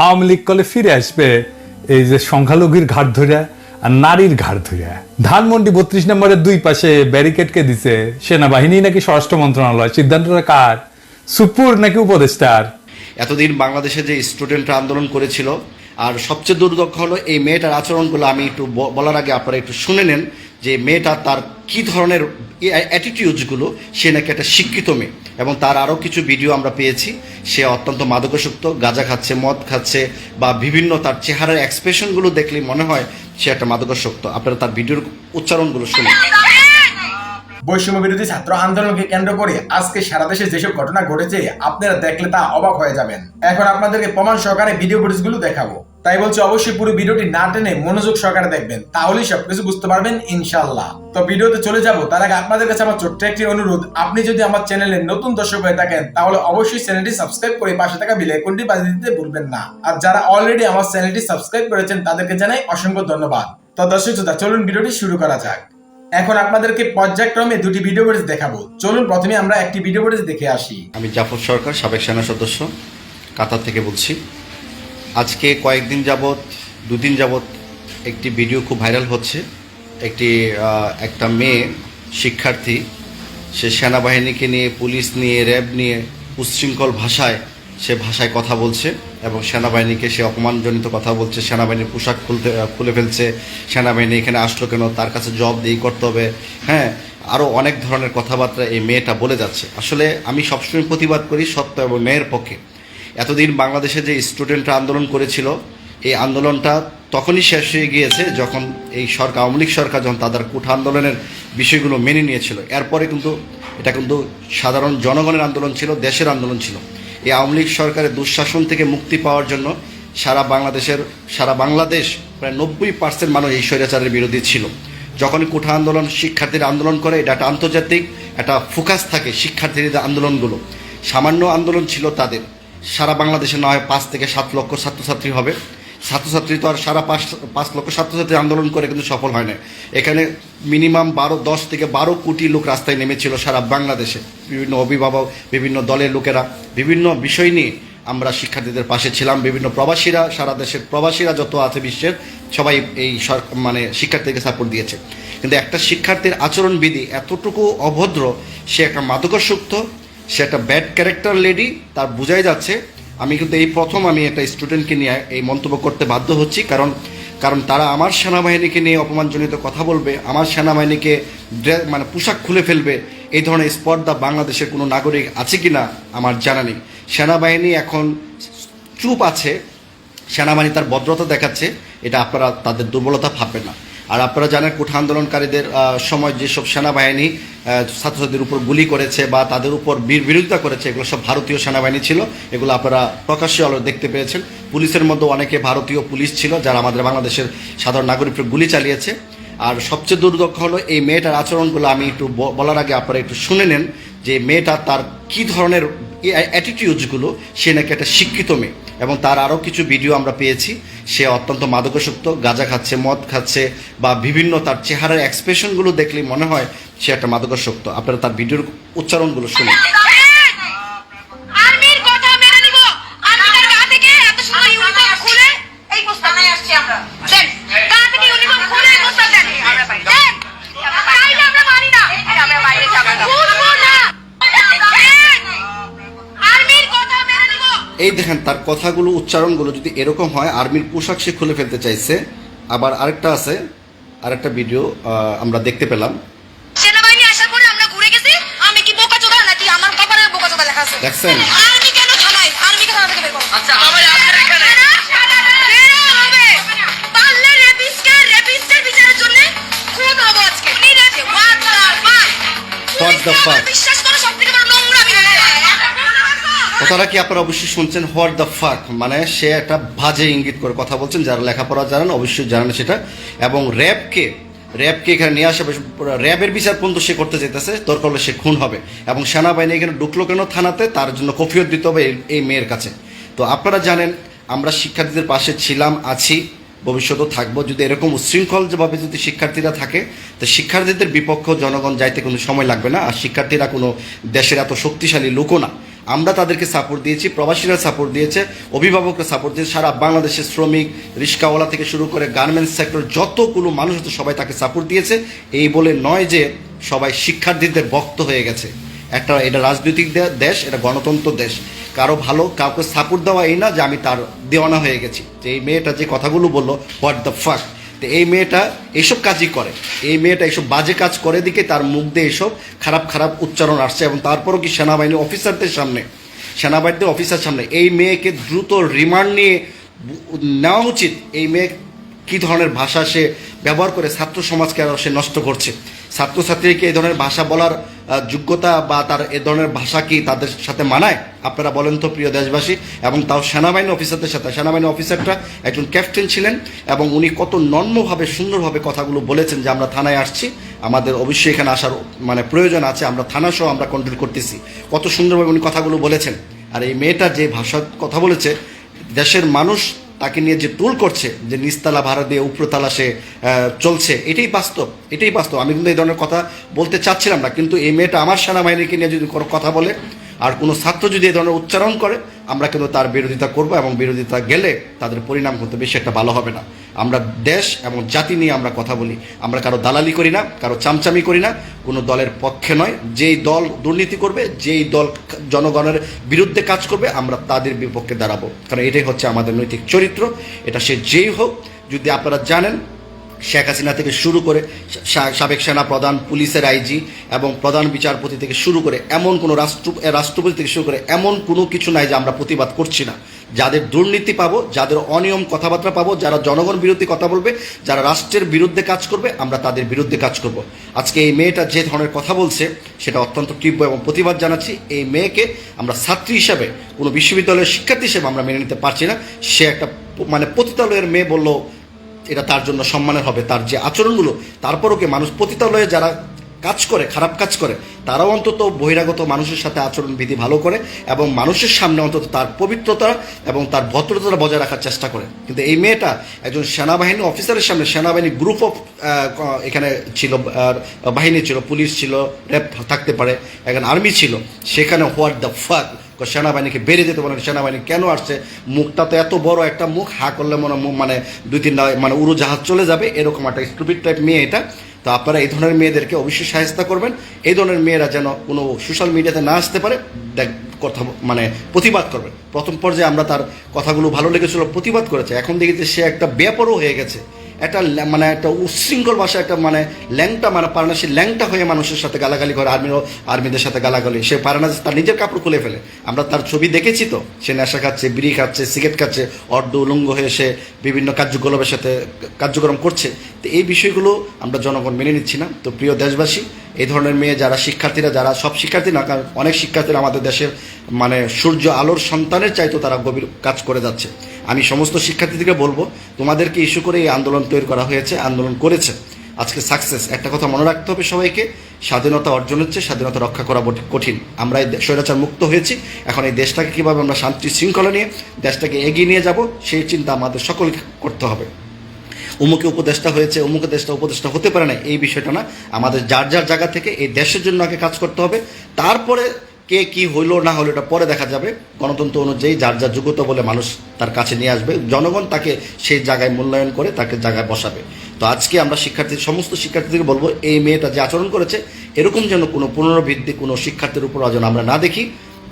আওয়ামী লীগ কলে ফিরে আসবে, এই যে সংখ্যালঘুর ঘাট ধরে আর নারীর ঘাট ধরে। ধানমন্ডি বত্রিশ নম্বরের দুই পাশে ব্যারিকেডকে দিছে সেনাবাহিনী নাকি স্বরাষ্ট্র মন্ত্রণালয়? সিদ্ধান্তটা কার? সুপুর নাকি উপদেষ্টার? এতদিন বাংলাদেশে যে স্টুডেন্টরা আন্দোলন করেছিল, আর সবচেয়ে দুর্দক্ষ হলো এই মেয়েটার আচরণগুলো আমি একটু বলার আগে আপনারা একটু শুনে নেন। যে মেয়েটা তার কি ধরনের অ্যাটিটিউডসগুলো সে নাকি একটা শিক্ষিত মেয়ে। এবং তার আরও কিছু ভিডিও আমরা পেয়েছি। সে অত্যন্ত মাদকাসক্ত, গাঁজা খাচ্ছে, মদ খাচ্ছে, বা বিভিন্ন তার চেহারার এক্সপ্রেশনগুলো দেখলে মনে হয় সে একটা মাদকাসক্ত। আপনারা তার ভিডিওর উচ্চারণগুলো শুনুন। বৈষম্য বিরোধী ছাত্র আন্দোলনকে কেন্দ্র করে আজকে সারা দেশে যেসব ঘটনা ঘটেছে, আপনারা দেখলে তা অবাক হয়ে যাবেন। এখন আপনাদেরকে প্রমাণ সহকারে ভিডিও ফুটেজগুলো দেখাবো। তাই বলছি অবশ্যই পুরো ভিডিওটি না টেনে মনোযোগ সহকারে দেখবেন, তাহলেই সবকিছু বুঝতে পারবেন ইনশাল্লাহ তো ভিডিওতে চলে যাব, তার আগে আপনাদের কাছে আমার ছোট্ট একটি অনুরোধ, আপনি যদি আমার চ্যানেলে নতুন দর্শক হয়ে থাকেন, তাহলে অবশ্যই চ্যানেলটি সাবস্ক্রাইব করে পাশে থাকা বেল আইকনটি বাজিয়ে দিতে ভুলবেন না। আর যারা অলরেডি আমার চ্যানেলটি সাবস্ক্রাইব করেছেন, তাদেরকে জানাই অসংখ্য ধন্যবাদ। তো দর্শক শ্রোতা, চলুন ভিডিওটি শুরু করা যাক। এখন আপনাদেরকে পর্যায়ক্রমে দুটি ভিডিও ফুটেজ দেখাবো। চলুন প্রথমে আমরা একটি ভিডিও ফুটেজ দেখে আসি। আমি জাফর সরকার, সাবেক সেনা সদস্য, কাতার থেকে বলছি। আজকে কয়েকদিন যাবৎ, দুদিন যাবৎ একটি ভিডিও খুব ভাইরাল হচ্ছে। একটি একটা মেয়ে শিক্ষার্থী, সে সেনাবাহিনীকে নিয়ে, পুলিশ নিয়ে, র্যাব নিয়ে, উচ্ছৃঙ্খল ভাষায় সে ভাষায় কথা বলছে এবং সেনাবাহিনীকে সে অপমানজনিত কথা বলছে, সেনাবাহিনীর পোশাক খুলতে, খুলে ফেলছে, সেনাবাহিনী এখানে আসলো কেন, তার কাছে জব দিয়ে করতে হবে। হ্যাঁ আরও অনেক ধরনের কথাবার্তা এই মেয়েটা বলে যাচ্ছে। আসলে আমি সবসময় প্রতিবাদ করি সত্য এবং ন্যায়ের পক্ষে। এতদিন বাংলাদেশে যে স্টুডেন্টরা আন্দোলন করেছিল, এই আন্দোলনটা তখনই শেষ হয়ে গিয়েছে যখন এই সরকার, আওয়ামী লীগ সরকার যখন তাদের কুঠা আন্দোলনের বিষয়গুলো মেনে নিয়েছিল। এরপরে কিন্তু এটা কিন্তু সাধারণ জনগণের আন্দোলন ছিল, দেশের আন্দোলন ছিল। এই আওয়ামী লীগ সরকারের দুঃশাসন থেকে মুক্তি পাওয়ার জন্য সারা বাংলাদেশের, সারা বাংলাদেশ প্রায় নব্বই পার্সেন্ট মানুষ এই স্বৈরাচারের বিরোধী ছিল। যখন কোঠা আন্দোলন শিক্ষার্থীরা আন্দোলন করে, এটা একটা আন্তর্জাতিক, একটা ফোকাস থাকে শিক্ষার্থীদের আন্দোলনগুলো। সামান্য আন্দোলন ছিল তাদের। সারা বাংলাদেশে না হয় পাঁচ থেকে সাত লক্ষ ছাত্রছাত্রী হবে। ছাত্রছাত্রী তো আর সারা পাঁচ পাঁচ লক্ষ ছাত্রছাত্রী আন্দোলন করে কিন্তু সফল হয় না এখানে মিনিমাম বারো, দশ থেকে বারো কোটি লোক রাস্তায় নেমেছিল সারা বাংলাদেশে। বিভিন্ন অভিভাবক, বিভিন্ন দলের লোকেরা, বিভিন্ন বিষয় নিয়ে আমরা শিক্ষার্থীদের পাশে ছিলাম। বিভিন্ন প্রবাসীরা, সারা দেশের প্রবাসীরা যত আছে বিশ্বের, সবাই এই মানে শিক্ষার্থীকে সাপোর্ট দিয়েছে। কিন্তু একটা শিক্ষার্থীর আচরণবিধি এতটুকু অভদ্র, সে একটা মাদকাসক্ত সে একটা ব্যাড ক্যারেক্টার লেডি তার বোঝাই যাচ্ছে। আমি কিন্তু এই প্রথম আমি একটা স্টুডেন্টকে নিয়ে এই মন্তব্য করতে বাধ্য হচ্ছি, কারণ কারণ তারা আমার সেনাবাহিনীকে নিয়ে অপমানজনিত কথা বলবে, আমার সেনাবাহিনীকে মানে পোশাক খুলে ফেলবে, এই ধরনের স্পর্ধা বাংলাদেশের কোনো নাগরিক আছে কি না আমার জানা নেই। সেনাবাহিনী এখন চুপ আছে, সেনাবাহিনী তার ভদ্রতা দেখাচ্ছে, এটা আপনারা তাদের দুর্বলতা ভাববেন না। আর আপনারা জানেন কোঠা আন্দোলনকারীদের সময় যেসব সেনাবাহিনী ছাত্রছাত্রীদের উপর গুলি করেছে বা তাদের উপর বীর বিরোধিতা করেছে, এগুলো সব ভারতীয় সেনাবাহিনী ছিল। এগুলো আপনারা প্রকাশ্যে আলো দেখতে পেয়েছেন। পুলিশের মধ্যে অনেকে ভারতীয় পুলিশ ছিল যারা আমাদের বাংলাদেশের সাধারণ নাগরিকের গুলি চালিয়েছে। আর সবচেয়ে দুর্দক্ষ হলো এই মেয়েটার আচরণগুলো আমি একটু বলার আগে আপনারা একটু শুনে নেন যে মেয়েটা তার কি ধরনের অ্যাটিটিউডসগুলো সে নাকি একটা শিক্ষিত মেয়ে এবং তার আরও কিছু ভিডিও আমরা পেয়েছি। সে অত্যন্ত মাদকাসক্ত, গাঁজা খাচ্ছে, মদ খাচ্ছে বা বিভিন্ন তার চেহারার এক্সপ্রেশনগুলো দেখলে মনে হয় সে একটা মাদকাসক্ত। আপনারা তার ভিডিওর উচ্চারণগুলো শুনুন। এই দেখেন তার কথাগুলো উচ্চারণগুলো যদি এরকম হয় আর্মির পোশাক সে খুলে ফেলতে চাইছে। আবার আরেকটা আছে আরেকটা ভিডিও আহ, আমরা দেখতে পেলাম। সেনাবাহিনী আসার পরে আমরা ঘুরে গেছি আমি কি বোকা চোদা নাকি? আমার কপালে বোকা চোদা লেখা আছে। দেখছেন? আর্মি কেন থানায় আর্মি থানা থেকে বের করো? আচ্ছা আমার আপনার এখানে বের হবে। পারলে রেপিস্টকে রেপিস্টের বিচারের জন্য খুন হব আজকে উনি রেপে what the fuck What the fuck? বিশ্বাস করো সবথেকে বড় নোংরা আমি কথাটা কি আপনারা অবশ্যই শুনছেন? হোয়াট দ্য ফাক? মানে সে একটা বাজে ইঙ্গিত করে কথা বলছেন, যারা লেখাপড়া জানেন, অবশ্যই জানেন সেটা। এবং র্যাবকে র্যাবকে এখানে নিয়ে আসা র্যাবের বিচার পর্যন্ত সে করতে যেতেছে দরকার হলে সে খুন হবে। এবং সেনাবাহিনী এখানে ঢুকলো কেন থানাতে? তার জন্য কফিয়ত দিতে হবে এই- এই মেয়ের কাছে। তো আপনারা জানেন, আমরা শিক্ষার্থীদের পাশে ছিলাম, আছি, ভবিষ্যতেও থাকব। যদি এরকম উচ্ছৃঙ্খল যেভাবে যদি শিক্ষার্থীরা থাকে, তো শিক্ষার্থীদের বিপক্ষ জনগণ যাইতে কোনো সময় লাগবে না। আর শিক্ষার্থীরা কোনো দেশের এত শক্তিশালী লোকও না। আমরা তাদেরকে সাপোর্ট দিয়েছি, প্রবাসীরা সাপোর্ট দিয়েছে, অভিভাবকরা সাপোর্ট দিয়েছে, সারা বাংলাদেশের শ্রমিক, রিক্সাওয়ালা থেকে শুরু করে গার্মেন্টস সেক্টর যতগুলো মানুষ আছে সবাই তাকে সাপোর্ট দিয়েছে। এই বলে নয় যে সবাই শিক্ষার্থীদের বক্ত হয়ে গেছে। একটা এটা রাজনৈতিক দেশ, এটা গণতন্ত্র দেশ। কারও ভালো কাউকে সাপোর্ট দেওয়া এই না যে আমি তার দেওয়ানা হয়ে গেছি। যে এই মেয়েটা যে কথাগুলো বলল হোয়াট দ্য ফাক তো এই মেয়েটা এইসব কাজই করে। এই মেয়েটা এইসব বাজে কাজ করে দিকে তার মুখ দিয়ে এইসব খারাপ খারাপ উচ্চারণ আসছে এবং তারপরও কি সেনাবাহিনী অফিসারদের সামনে সেনাবাহিনীর অফিসার সামনে, এই মেয়েকে দ্রুত রিমান্ড নিয়ে নেওয়া উচিত। এই মেয়ে কী ধরনের ভাষা সে ব্যবহার করে ছাত্র সমাজকে আরও সে নষ্ট করছে? ছাত্রছাত্রীকে এই ধরনের ভাষা বলার যোগ্যতা বা তার এ ধরনের ভাষা কি তাদের সাথে মানায়? আপনারা বলেন তো, প্রিয় দেশবাসী, এবং তাও সেনাবাহিনী অফিসারদের সাথে। সেনাবাহিনী অফিসারটা একজন ক্যাপ্টেন ছিলেন, এবং উনি কত নর্মভাবে, সুন্দরভাবে কথাগুলো বলেছেন যে আমরা থানায় আসছি। আমাদের অবশ্যই এখানে আসার মানে প্রয়োজন আছে। আমরা থানা সহ আমরা কন্ট্রোল করতেছি। কত সুন্দরভাবে উনি কথাগুলো বলেছেন। আর এই মেয়েটা যে ভাষার কথা বলেছে, দেশের মানুষ তাকে নিয়ে যে টুল করছে, যে নিস্তালা ভাড়া দিয়ে উপরতলা সে চলছে, এটাই বাস্তব এটাই বাস্তব। আমি কিন্তু এই ধরনের কথা বলতে চাচ্ছিলাম না, কিন্তু এই মেয়েটা আমার সেনাবাহিনীকে নিয়ে যদি কোনো কথা বলে, আর কোনো ছাত্র যদি এই ধরনের উচ্চারণ করে, আমরা কিন্তু তার বিরোধিতা করব এবং বিরোধিতা গেলে তাদের পরিণাম কিন্তু বেশি একটা ভালো হবে না। আমরা দেশ এবং জাতি নিয়ে আমরা কথা বলি। আমরা কারও দালালি করি না, কারও চামচামি করি না। কোনো দলের পক্ষে নয়। যেই দল দুর্নীতি করবে, যেই দল জনগণের বিরুদ্ধে কাজ করবে, আমরা তাদের বিপক্ষে দাঁড়াবো। কারণ এটাই হচ্ছে আমাদের নৈতিক চরিত্র। এটা সে যেই হোক, যদি আপনারা জানেন শেখ হাসিনা থেকে শুরু করে সাবেক সেনা প্রধান, পুলিশের আইজি এবং প্রধান বিচারপতি থেকে শুরু করে এমন কোনো রাষ্ট্র রাষ্ট্রপতি থেকে শুরু করে এমন কোনো কিছু নাই যে আমরা প্রতিবাদ করছি না। যাদের দুর্নীতি পাবো, যাদের অনিয়ম কথাবার্তা পাবো, যারা জনগণ বিরোধী কথা বলবে, যারা রাষ্ট্রের বিরুদ্ধে কাজ করবে, আমরা তাদের বিরুদ্ধে কাজ করব। আজকে এই মেয়েটা যে ধরনের কথা বলছে, সেটা অত্যন্ত তীব্র এবং প্রতিবাদ জানাচ্ছি। এই মেয়েকে আমরা ছাত্রী হিসাবে, কোনো বিশ্ববিদ্যালয়ের শিক্ষার্থী হিসেবে আমরা মেনে নিতে পারছি না। সে একটা মানে পতিতালয়ের মেয়ে বলল এটা তার জন্য সম্মানের হবে, তার যে আচরণগুলো, তারপরও কি মানুষ পতিতালয়ে যারা কাজ করে, খারাপ কাজ করে, তারাও অন্তত বহিরাগত মানুষের সাথে আচরণ বিধি ভালো করে এবং মানুষের সামনে অন্তত তার পবিত্রতা এবং তার ভদ্রতা বজায় রাখার চেষ্টা করে। কিন্তু এই মেয়েটা একজন সেনাবাহিনী অফিসারের সামনে, সেনাবাহিনী গ্রুপ অফ এখানে ছিল বাহিনী ছিল, পুলিশ ছিল র্যাব থাকতে পারে এখানে আর্মি ছিল, সেখানে হোয়াট দ্য ফাক সেনাবাহিনীকে বেরিয়ে যেতে বলেন, সেনাবাহিনী কেন আসছে? মুখটা তো এত বড় একটা মুখ, হা করলে মনে মানে দুই তিনটা মানে উড়োজাহাজ চলে যাবে, এরকম একটা স্টুপিড টাইপ মেয়ে এটা। তো আপনারা এই ধরনের মেয়েদেরকে অবশ্যই সাহায্য করবেন। এই ধরনের মেয়েরা যেন কোনো সোশ্যাল মিডিয়াতে না আসতে পারে, দেখ, কথা মানে প্রতিবাদ করবেন। প্রথম পর্যায়ে আমরা তার কথাগুলো ভালো লেগেছিল, প্রতিবাদ করেছে। এখন দেখি যে সে একটা ব্যাপারও হয়ে গেছে। একটা মানে একটা উচ্ছৃঙ্খল ভাষা একটা মানে ল্যাংটা মানে পারে না সে ল্যাংটা হয়ে মানুষের সাথে গালাগালি করে আর্মির আর্মিদের সাথে গালাগালি। সে পারে না তার নিজের কাপড় খুলে ফেলে। আমরা তার ছবি দেখেছি তো? সে নেশা খাচ্ছে, বিড়ি খাচ্ছে, সিগারেট খাচ্ছে, অর্ধ উলঙ্গ হয়ে সে বিভিন্ন কার্যকলাপের সাথে কার্যক্রম করছে। তো এই বিষয়গুলো আমরা জনগণ মেনে নিচ্ছি না। তো প্রিয় দেশবাসী এই ধরনের মেয়ে যারা শিক্ষার্থীরা, যারা সব শিক্ষার্থী না অনেক শিক্ষার্থীরা আমাদের দেশের মানে সূর্য আলোর সন্তানের চাইতো তারা গভীর কাজ করে যাচ্ছে। আমি সমস্ত শিক্ষার্থীদেরকে বলব, তোমাদেরকে ইস্যু করে এই আন্দোলন তৈরি করা হয়েছে, আন্দোলন করেছে। আজকে সাকসেস। একটা কথা মনে রাখতে হবে সবাইকে, স্বাধীনতা অর্জন হচ্ছে, স্বাধীনতা রক্ষা করা কঠিন। আমরা এই স্বৈরাচার মুক্ত হয়েছি, এখন এই দেশটাকে কীভাবে আমরা শান্তি শৃঙ্খলা নিয়ে, দেশটাকে এগিয়ে নিয়ে যাব, সেই চিন্তা আমাদের সকলকে করতে হবে। অমুকে উপদেষ্টা হয়েছে অমুকে দেশটা উপদেষ্টা হতে পারে না, এই বিষয়টা না। আমাদের যার যার জায়গা থেকে এই দেশের জন্য আগে কাজ করতে হবে। তারপরে কে কি হইল না হলো এটা পরে দেখা যাবে। গণতন্ত্র অনুযায়ী যার যার যোগ্যতা বলে মানুষ তার কাছে নিয়ে আসবে। জনগণ তাকে সেই জায়গায় মূল্যায়ন করে তাকে জায়গায় বসাবে। তো আজকে আমরা শিক্ষার্থী, সমস্ত শিক্ষার্থীদেরকে বলব, এই মেয়েটা যে আচরণ করেছে, এরকম যেন কোনো পুনরাবৃত্তি কোনো শিক্ষার্থীর উপর যেন আমরা না দেখি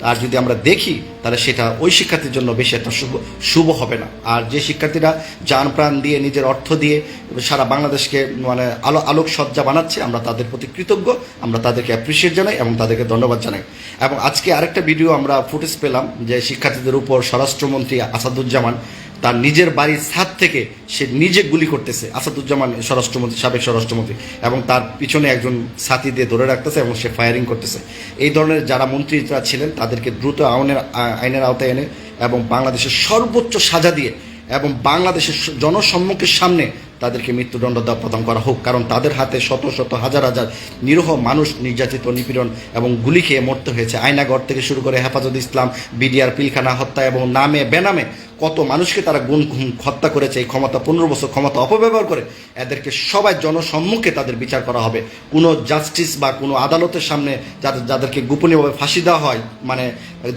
আর যদি আমরা দেখি, তাহলে সেটা ওই শিক্ষার্থীর জন্য বেশি একটা শুভ শুভ হবে না। আর যে শিক্ষার্থীরা যান প্রাণ দিয়ে নিজের অর্থ দিয়ে সারা বাংলাদেশকে মানে আলো আলোক সজ্জা বানাচ্ছে, আমরা তাদের প্রতি কৃতজ্ঞ। আমরা তাদেরকে অ্যাপ্রিসিয়েট জানাই এবং তাদেরকে ধন্যবাদ জানাই। এবং আজকে আরেকটা ভিডিও আমরা ফুটেজ পেলাম যে শিক্ষার্থীদের উপর স্বরাষ্ট্রমন্ত্রী আসাদুজ্জামান তার নিজের বাড়ির ছাদ থেকে সে নিজে গুলি করতেছে, আসাদুজ্জামান স্বরাষ্ট্রমন্ত্রী, সাবেক স্বরাষ্ট্রমন্ত্রী, এবং তার পিছনে একজন সাথী দিয়ে ধরে রাখতেছে এবং সে ফায়ারিং করতেছে। এই ধরনের যারা মন্ত্রীরা ছিলেন, তাদেরকে দ্রুত আইনের আইনের আওতায় এনে এবং বাংলাদেশের সর্বোচ্চ সাজা দিয়ে এবং বাংলাদেশের জনসম্মুখের সামনে তাদেরকে মৃত্যুদণ্ড প্রদান করা হোক। কারণ তাদের হাতে শত শত, হাজার হাজার নিরীহ মানুষ, নির্যাতিত, নিপীড়ন এবং গুলি খেয়ে মরতে হয়েছে। আয়নাগড় থেকে শুরু করে হেফাজত ইসলাম, বিডিআর, পিলখানা হত্যা এবং নামে বেনামে কত মানুষকে তারা গুণ হত্যা করেছে, এই ক্ষমতা, পনেরো বছর ক্ষমতা অপব্যবহার করে, এদেরকে সবাই জনসম্মুখে তাদের বিচার করা হবে। কোনো জাস্টিস বা কোনো আদালতের সামনে যাদের, যাদেরকে গোপনীয়ভাবে ফাঁসি দেওয়া হয় মানে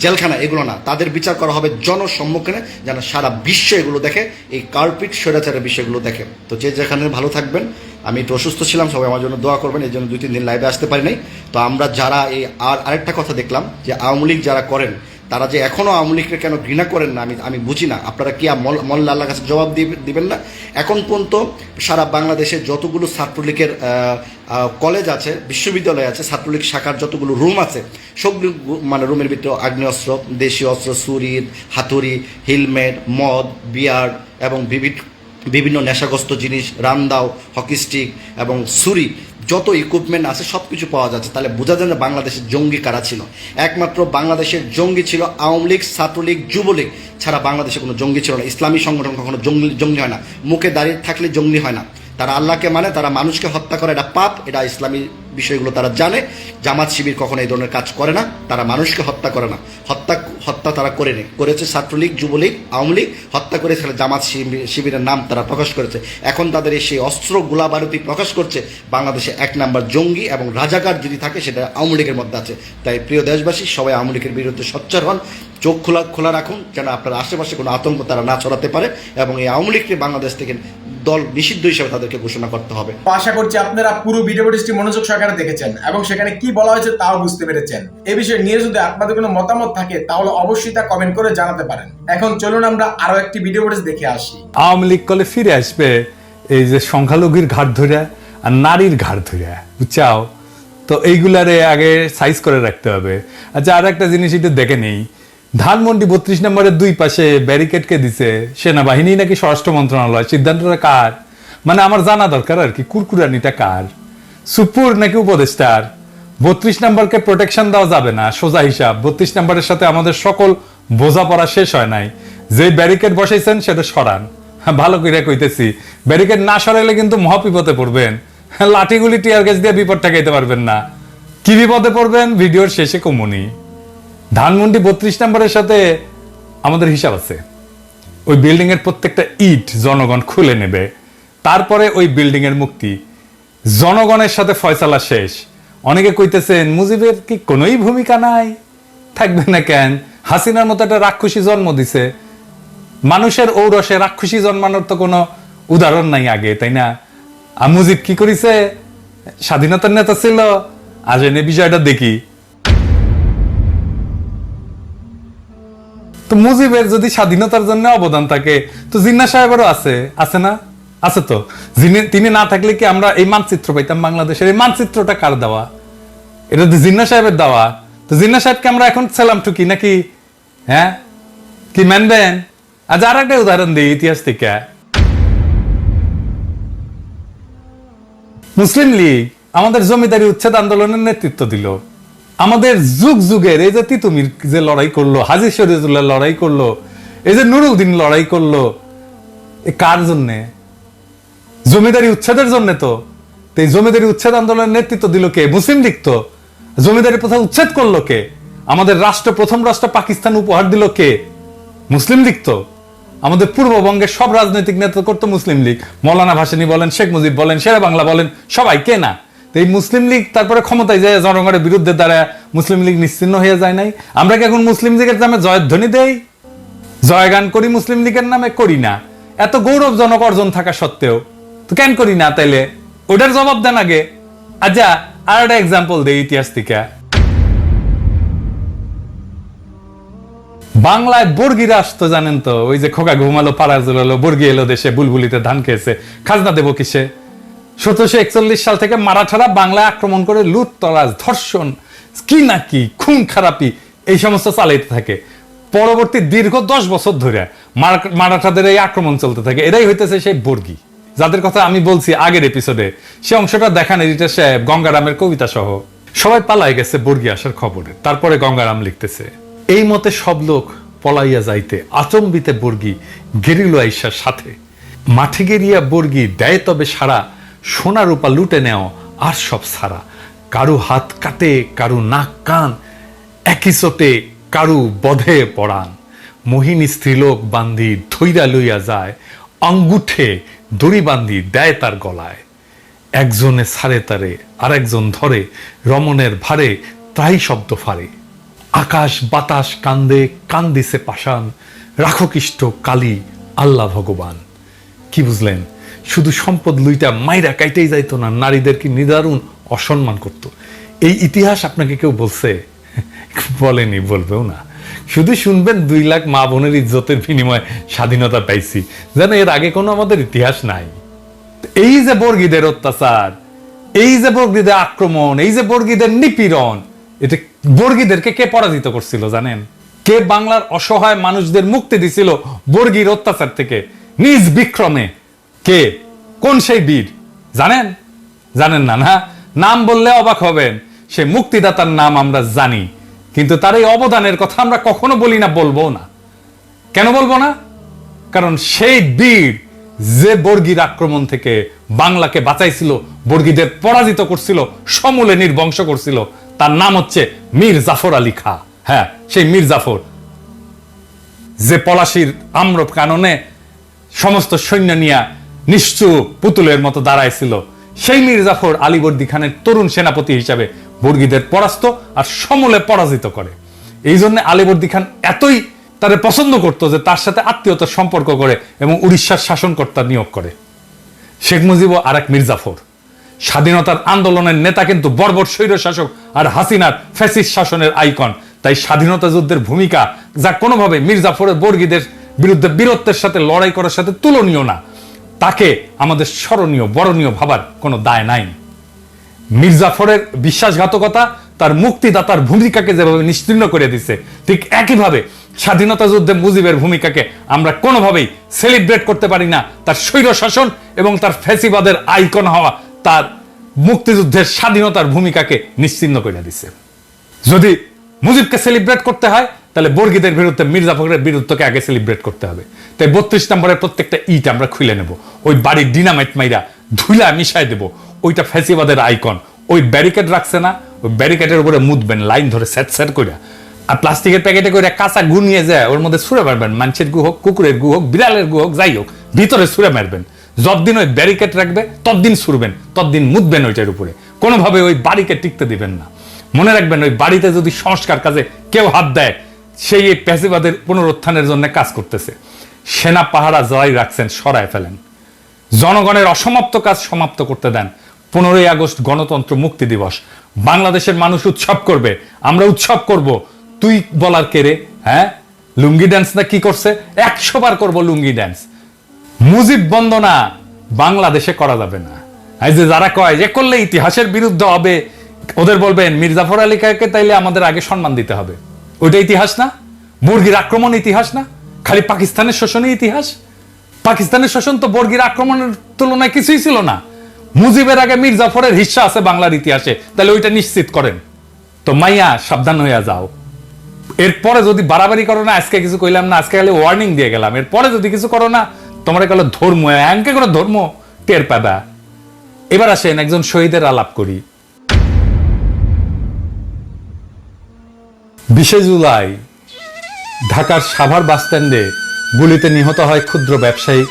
জেলখানা, এগুলো না। তাদের বিচার করা হবে জনসম্মুখে যেন সারা বিশ্ব এগুলো দেখে, এই কার্পিট স্বৈরাচারের বিষয়গুলো দেখে। তো যে যেখানে ভালো থাকবেন, আমি একটু অসুস্থ ছিলাম, সবাই আমার জন্য দোয়া করবেন, এই জন্য দুই, তিন দিন লাইভে আসতে পারি নাই তো আমরা যারা এই আর, আরেকটা কথা দেখলাম, যে আওয়ামী লীগ যারা করেন তারা যে এখনও আওয়ামী লীগকে কেন ঘৃণা করেন না, আমি আমি বুঝি না। আপনারা কি মোল্লা আল্লাহর কাছে জবাব দিবে- দিবেন না? এখন পর্যন্ত সারা বাংলাদেশে যতগুলো ছাত্রলীগের কলেজ আছে, বিশ্ববিদ্যালয় আছে, ছাত্রলীগ শাখার যতগুলো রুম আছে, সবগুলো মানে রুমের ভিতরে আগ্নেয়াস্ত্র, দেশীয় অস্ত্র, ছুরি, হাতুড়ি, হেলমেট, মদ, বিয়ার এবং বিভিন্ন নেশাগ্রস্ত জিনিস রামদাও হকি স্টিক এবং ছুরি যত ইকুইপমেন্ট আছে সব কিছু পাওয়া যাচ্ছে। তাহলে বোঝা যায় না বাংলাদেশের জঙ্গি কারা ছিল। একমাত্র বাংলাদেশের জঙ্গি ছিল আওয়ামী লীগ, ছাত্রলীগ, যুবলীগ। ছাড়া বাংলাদেশে কোনো জঙ্গি ছিল না। ইসলামী সংগঠন কখনো জঙ্গি জঙ্গি হয় না। মুখে দাঁড়িয়ে থাকলে জঙ্গি হয় না। তারা আল্লাহকে মানে তারা মানুষকে হত্যা করে। এটা পাপ, এটা ইসলামী বিষয়গুলো তারা জানে। জামাত শিবির কখনো এই ধরনের কাজ করে না। তারা মানুষকে হত্যা করে না। হত্যা হত্যা তারা করেনি করেছে ছাত্রলীগ, যুবলীগ, আওয়ামী লীগ। হত্যা করে সেখানে জামাত শিবির- শিবিরের নাম তারা প্রকাশ করেছে। এখন তাদের এই সেই অস্ত্র গোলা বারুদি প্রকাশ করছে। বাংলাদেশে এক নাম্বার জঙ্গি এবং রাজাকার যদি থাকে, সেটা আওয়ামী লীগের মধ্যে আছে। তাই প্রিয় দেশবাসী, সবাই আওয়ামী লীগের বিরুদ্ধে সোচ্চার হন। চোখ খোলা খোলা রাখুন যেন আপনার আশেপাশে কোনো আতঙ্ক তারা না ছড়াতে পারে এবং এই আওয়ামী লীগকে বাংলাদেশ থেকে দল নিষিদ্ধ হিসেবে তাদেরকে ঘোষণা করতে হবে। আশা করছি আপনারা পুরো ভিডিও ফুটেজটি মনোযোগ সহকারে দেখেছেন এবং সেখানে কি বলা হয়েছে তাও বুঝতে পেরেছেন। এ বিষয়ে নিয়ে যদি আপনাদের কোনো মতামত থাকে তাহলে অবশ্যই তা কমেন্ট করে জানাতে পারেন। এখন চলুন আমরা আরও একটি ভিডিও ফুটেজ দেখে আসি। আওয়ামী লীগ কলে ফিরে আসবে এই যে সংখ্যালঘুর ঘাট ধরে আর নারীর ঘাট ধরে বুঝছাও? তো এইগুলারে আগে সাইজ করে রাখতে হবে। আচ্ছা আর একটা জিনিস একটু দেখে নেই। ধানমন্ডি বত্রিশ নম্বরের দুই পাশে ব্যারিকেডকে দিছে সেনাবাহিনী নাকি স্বরাষ্ট্র মন্ত্রণালয়? সিদ্ধান্তটা কার? মানে আমার জানা দরকার আর কি, কুরকুরানিটা কার? সুপুর নাকি উপদেষ্টার? বত্রিশ নম্বরকে প্রোটেকশন দেওয়া যাবে না, সোজা হিসাব। বত্রিশ নম্বরের সাথে আমাদের সকল বোঝাপড়া শেষ হয় নাই। যে ব্যারিকেড বসাইছেন সেটা সরান। ভালো করে কইতেছি ব্যারিকেড না সরাইলে কিন্তু মহাবিপদে পড়বেন। লাঠিগুলি টিয়ার গ্যাস দিয়ে বিপদ ঠেকাইতে পারবেন না। কি বিপদে পড়বেন? ভিডিওর শেষে কমুনি। ধানমন্ডি বত্রিশ নম্বরের সাথে আমাদের হিসাব আছে। ওই বিল্ডিং এর প্রত্যেকটা ইট জনগণ খুলে নেবে। তারপরে ওই বিল্ডিং এর মুক্তি। জনগণের সাথে ফয়সালা শেষ। অনেকে কইতেছেন, মুজিবের কি কোনোই ভূমিকা নাই? থাকবে না কেন? হাসিনার মতো একটা রাক্ষসী জন্ম দিছে। মানুষের ঔরসে রাক্ষসী জন্মানোর তো কোনো উদাহরণ নাই আগে, তাই না? আর মুজিব কি করিছে? স্বাধীনতার নেতা ছিল। আজ এনে বিষয়টা দেখি। তো মুজিবের যদি স্বাধীনতার জন্য অবদান থাকে, তো জিন্না সাহেবেরও আছে আছে না? আছে তো। যিনি- তিনি না থাকলে কি আমরা এই মানচিত্র পাইতাম বাংলাদেশের? এই মানচিত্রটা কার দেওয়া? এটা তো জিন্না সাহেবের দেওয়া। তো জিন্না সাহেবকে আমরা এখন ছেলাম ঠুকি নাকি? হ্যাঁ? কি মানবেন? আজ আর একটা উদাহরণ দিই ইতিহাস থেকে। মুসলিম লীগ আমাদের জমিদারি উচ্ছেদ আন্দোলনের নেতৃত্ব দিল। আমাদের যুগ যুগের, এই যে তিতুমির যে লড়াই করল হাজির শরীয়তুল্লাহ লড়াই করল, এই যে নুরুদ্দিন লড়াই করল, এ কার জন্যে? জমিদারি উচ্ছেদের জন্য তো। এই জমিদারি উচ্ছেদ আন্দোলনের নেতৃত্ব দিল কে? মুসলিম লীগ তো। জমিদারি প্রথা উচ্ছেদ করল কে? আমাদের রাষ্ট্র, প্রথম রাষ্ট্র পাকিস্তান উপহার দিল কে? মুসলিম লীগ তো। আমাদের পূর্ববঙ্গের সব রাজনৈতিক নেতৃত্ব করতো মুসলিম লীগ। মৌলানা ভাসানী বলেন, শেখ মুজিব বলেন শেরা বাংলা বলেন, সবাই কে না? এই মুসলিম লীগ তারপরে ক্ষমতায় যায়, জনগণের বিরুদ্ধে দ্বারা মুসলিম লীগ নিশ্চিন্ন হয়ে যায় নাই। আমরা কি এখন মুসলিম লীগের নামে জয়ধ্বনি দেই? জয়গান করি মুসলিম লীগের নামে? করি না। এত গৌরবজনক অর্জন থাকা সত্ত্বেও। তো কেন করি না তাইলে? ওটার জবাব দেন আগে। আচ্ছা আর একটা এক্সাম্পল দেই ইতিহাস থেকে। বাংলায় বর্গিরা আসতো জানেন তো? ওই যে খোকা ঘুমালো, পাড়া জুড়ালো বর্গি এলো দেশে, বুলবুলিতে ধান খেয়েছে। খাজনা দেবো কিসে? সতেরোশো একচল্লিশ সাল থেকে মারাঠারা বাংলায় আক্রমণ করে লুট, তরাজ, ধর্ষণ কি না কি খুন, খারাপি, এই সমস্ত চালাইতে থাকে। পরবর্তী দীর্ঘ দশ বছর ধরে মারাঠাদের এই আক্রমণ চলতে থাকে। এরাই হইতেছে সেই বর্গি। যাদের কথা আমি বলছি আগের এপিসোডে সে অংশটা দেখান এডিটার সাহেব, গঙ্গারামের কবিতা সহ সবাই পালাই গেছে বর্গী আসার খবরে। তারপরে গঙ্গারাম লিখতেছে, এই মতে সব লোক পলাইয়া যাইতে আচম্বিতে বর্গী গেরিল আইসার সাথে। মাঠে গেরিয়া বর্গী দেয় তবে সারা সোনা রূপা লুটে নেও, আর সব সারা। কারু হাত কাটে, কারু নাক কান, একই চোটে কারু বধে পড়ান মোহিনী স্ত্রীলোক বান্ধি ধৈরা লইয়া যায় অঙ্গুঠে দড়ি বান্ধি দেয় তার গলায়। একজনে সারে তারে আর একজন ধরে, রমণের ভারে তাই শব্দ ফারে আকাশ বাতাস কান্দে, কান্দিছে পাষাণ, রাখো কিষ্ট কালী, আল্লাহ ভগবান। কি বুঝলেন? শুধু সম্পদ লুইটা মাইরা কাইতেই যাইতো না, নারীদেরকে নিদারুণ অসম্মান করত। এই ইতিহাস আপনাকে কেউ বলছে? বলেনি, বলবেও না। শুধু শুনবেন, দুই লাখ মা বোনের ইজ্জতের বিনিময়ে স্বাধীনতা পাইছি। যেন এর আগে কোনো আমাদের ইতিহাস নাই। এই যে বর্গীদের অত্যাচার, এই যে বর্গীদের আক্রমণ, এই যে বর্গীদের নিপীড়ন, এটা বর্গীদেরকে কে পরাজিত করছিল জানেন? কে বাংলার অসহায় মানুষদের মুক্তি দিছিল বর্গীর অত্যাচার থেকে? নিজ বিক্রমে। কে? কোন সেই বীর? জানেন? জানেন না না? নাম বললে অবাক হবেন। সে মুক্তিদাতার নাম আমরা জানি, কিন্তু তার এই অবদানের কথা আমরা কখনো বলি না বলব না। কেন বলব না? কারণ সেই বীর যে বর্গীর আক্রমণ থেকে বাংলাকে বাঁচাইছিল, বর্গীদের পরাজিত করছিল, সমূলে নির্বংশ করছিল, তার নাম হচ্ছে মীর জাফর আলী খা। হ্যাঁ সেই মীর জাফর। যে পলাশির আম্র কাননে সমস্ত সৈন্য নিয়া নিশ্চুপ পুতুলের মতো দাঁড়াইছিল। সেই মীর জাফর আলীবর্দী খানের তরুণ সেনাপতি হিসাবে বর্গীদের পরাস্ত আর সমূলে পরাজিত করে। এই জন্য আলীবর্দী খান এতই তারে পছন্দ করতো যে তার সাথে আত্মীয়তার সম্পর্ক করে এবং উড়িষ্যার শাসনকর্তা নিয়োগ করে। শেখ মুজিবও আর এক মির্জাফর। স্বাধীনতার আন্দোলনের নেতা কিন্তু বর্বর স্বৈর শাসক আর হাসিনার ফ্যাসিস্ট শাসনের আইকন। তাই স্বাধীনতা যুদ্ধের ভূমিকা যা কোনোভাবে মির্জাফরের বর্গীদের বিরুদ্ধে বীরত্বের সাথে লড়াই করার সাথে তুলনীয় না। তাকে আমাদের স্মরণীয়, বরণীয় ভাবার কোনো দায় নাই। মির্জাফরের বিশ্বাসঘাতকতা তার মুক্তিদাতার ভূমিকাকে যেভাবে নিশ্চিন্ন করে দিছে, ঠিক একইভাবে স্বাধীনতা যুদ্ধে মুজিবের ভূমিকাকে আমরা কোনোভাবেই সেলিব্রেট করতে পারি না। তার স্বৈর শাসন এবং তার ফ্যাসিবাদের আইকন হওয়া তার মুক্তিযুদ্ধের স্বাধীনতার ভূমিকাকে নিশ্চিন্ন করে দিছে। যদি মুজিবকে সেলিব্রেট করতে হয় তাহলে বর্গীদের বিরুদ্ধে মির্জা ফখরের বিরুদ্ধকে আগে সেলিব্রেট করতে হবে। তাই বত্রিশ নম্বরের প্রত্যেকটা ইট আমরা খুলে নেব। ওই বাড়ির ডিনামাইট মাইরা ধুলা মিশাই দেব। ওইটা ফ্যাসিবাদের আইকন ওই ব্যারিকেড রাখছে না, ওই ব্যারিকেডের উপরে মুদবেন লাইন ধরে স্যাট স্যাট করে আর প্লাস্টিকের প্যাকেটে করে কাঁচা গু নিয়ে যায়, ওর মধ্যে ছুঁড়ে মারবেন। মানুষের গু হোক, কুকুরের গু হোক, বিড়ালের গু হোক, যাই হোক, ভিতরে ছুঁড়ে মারবেন। যতদিন ওই ব্যারিকেড রাখবে, ততদিন ছুড়বেন, ততদিন মুদবেন ওইটার উপরে। কোনোভাবে ওই বাড়িকে টিকতে দিবেন না। মনে রাখবেন ওই বাড়িতে যদি সংস্কার কাজে কেউ হাত দেয় সেই এই প্যাসিবাদের পুনরুত্থানের জন্য কাজ করতেছে। সেনা পাহারা জয় রাখছেন, সরায় ফেলেন। জনগণের অসমাপ্ত কাজ সমাপ্ত করতে দেন। পনেরোই আগস্ট গণতন্ত্র মুক্তি দিবস। বাংলাদেশের মানুষ উৎসব করবে। আমরা উৎসব করব। তুই বলার কে রে? হ্যাঁ? লুঙ্গি ড্যান্স না কি করছে? একশো বার করব লুঙ্গি ড্যান্স মুজিব বন্দনা বাংলাদেশে করা যাবে না। এই যে যারা কয় যে করলে ইতিহাসের বিরুদ্ধে হবে, ওদের বলবেন, মির্জাফর আলী খাঁকে তাইলে আমাদের আগে সম্মান দিতে হবে। ওইটা ইতিহাস না? বর্গির আক্রমণ ইতিহাস না? খালি পাকিস্তানের শোষণই ইতিহাস? পাকিস্তানের শোষণ তো বর্গির আক্রমণের তুলনায় কিছুই ছিল না। মুজিবের আগে মীর জাফরের হিস্সা আছে বাংলার ইতিহাসে। তাহলে ওইটা নিশ্চিত করেন। তো মাইয়া, সাবধান হইয়া যাও। এরপরে যদি বাড়াবাড়ি করো না, আজকে কিছু কইলাম না, আজকে খালি ওয়ার্নিং দিয়ে গেলাম। এরপরে যদি কিছু করো না, তোমরা গেলো ধর্ম অ্যাঙ্কে করে ধর্ম টের পাবা। এবার আসেন একজন শহীদের আলাপ করি। বিশে জুলাই, ঢাকার সাভার বাসস্ট্যান্ডে গুলিতে নিহত হয় ক্ষুদ্র ব্যবসায়ী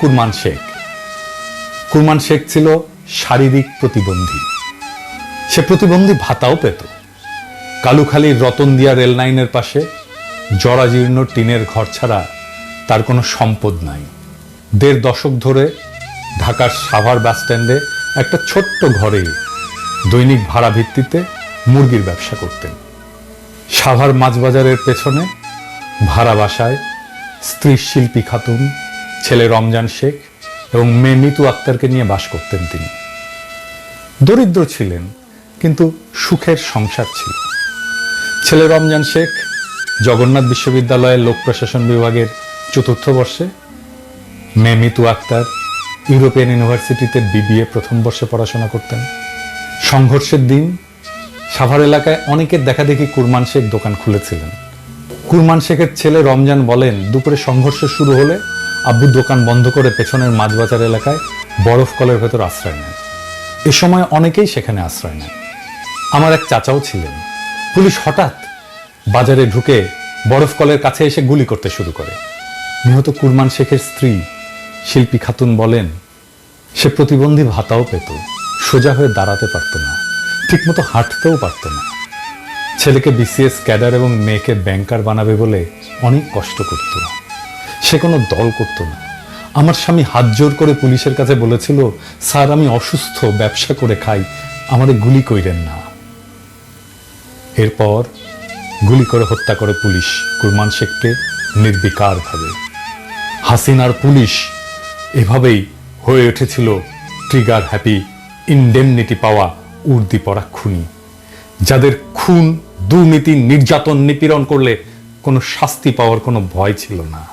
কুরমান শেখ। কুরমান শেখ ছিল শারীরিক প্রতিবন্ধী। সে প্রতিবন্ধী ভাতাও পেত। কালুখালীর রতনদিয়া রেল লাইনের পাশে জরাজীর্ণ টিনের ঘর ছাড়া তার কোনো সম্পদ নাই। দেড় দশক ধরে ঢাকার সাভার বাসস্ট্যান্ডে একটা ছোট্ট ঘরে দৈনিক ভাড়া ভিত্তিতে মুরগির ব্যবসা করতেন। সাভার মাছবাজারের পেছনে, ভাড়া বাসায় স্ত্রী শিল্পী খাতুন, ছেলে রমজান শেখ এবং মেয়ে মিতু আক্তারকে নিয়ে বাস করতেন তিনি। দরিদ্র ছিলেন, কিন্তু সুখের সংসার ছিল। ছেলে রমজান শেখ জগন্নাথ বিশ্ববিদ্যালয়ের লোক প্রশাসন বিভাগের চতুর্থ বর্ষে, মেয়ে মিতু আক্তার ইউরোপিয়ান ইউনিভার্সিটিতে বিবিএ প্রথম বর্ষে পড়াশোনা করতেন। সংঘর্ষের দিন সাভার এলাকায় অনেকের দেখা দেখি কুরমান শেখ দোকান খুলেছিলেন। কুরমান শেখের ছেলে রমজান বলেন, দুপুরে সংঘর্ষ শুরু হলে আব্বু দোকান বন্ধ করে পেছনের মাঝবাজার এলাকায় বরফ কলের ভেতর আশ্রয় নেন। এ সময় অনেকেই সেখানে আশ্রয় নেন। আমার এক চাচাও ছিলেন। পুলিশ হঠাৎ বাজারে ঢুকে বরফ কলের কাছে এসে গুলি করতে শুরু করে। নিহত কুরমান শেখের স্ত্রী শিল্পী খাতুন বলেন, সে প্রতিবন্ধী ভাতাও পেত, সোজা হয়ে দাঁড়াতে পারত না। ঠিকমতো হাঁটতেও পারত না। ছেলেকে বিসিএস ক্যাডার এবং মেয়েকে ব্যাংকার বানাবে বলে অনেক কষ্ট করত। সে কোনো দল করত না। আমার স্বামী হাত জোর করে পুলিশের কাছে বলেছিল, স্যার, আমি অসুস্থ, ব্যবসা করে খাই, আমাদের গুলি কইরেন না। এরপর গুলি করে হত্যা করে পুলিশ কুরমান শেখকে নির্বিকারভাবে। হাসিনার পুলিশ এভাবেই হয়ে উঠেছিল ট্রিগার হ্যাপি, ইনডেমনিটি পাওয়া উর্দি পড়া খুনি, যাদের খুন, দুর্নীতি, নির্যাতন, নিপীড়ন করলে কোনো শাস্তি পাওয়ার কোনো ভয় ছিল না।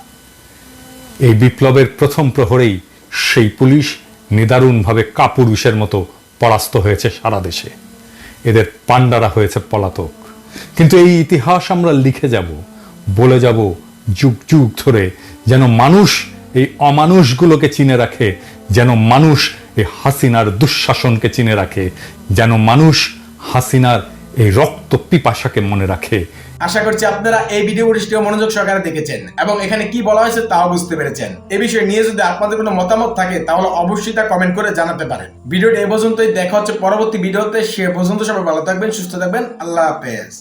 এই বিপ্লবের প্রথম প্রহরেই সেই পুলিশ নিদারুণভাবে কাপুরুষের মতো পরাস্ত হয়েছে সারা দেশে। এদের পাণ্ডারা হয়েছে পলাতক। কিন্তু এই ইতিহাস আমরা লিখে যাব, বলে যাব যুগ যুগ ধরে, যেন মানুষ এই অমানুষগুলোকে চিনে রাখে, যেন মানুষ এই হাসিনার দুঃশাসনকে চিনে রাখে, যেন মানুষ হাসিনার এই রক্ত পিপাসাকে মনে রাখে। আশা করছি আপনারা এই ভিডিও ফুটেজটিও মনোযোগ সহকারে দেখেছেন এবং এখানে কি বলা হয়েছে তাও বুঝতে পেরেছেন। এ বিষয়ে নিয়ে যদি আপনাদের কোনো মতামত থাকে, তাহলে অবশ্যই তা কমেন্ট করে জানাতে পারেন। ভিডিওটি এ পর্যন্তই, দেখা হচ্ছে পরবর্তী ভিডিওতে, সে পর্যন্ত সবাই ভালো থাকবেন, সুস্থ থাকবেন, আল্লাহ হাফেজ।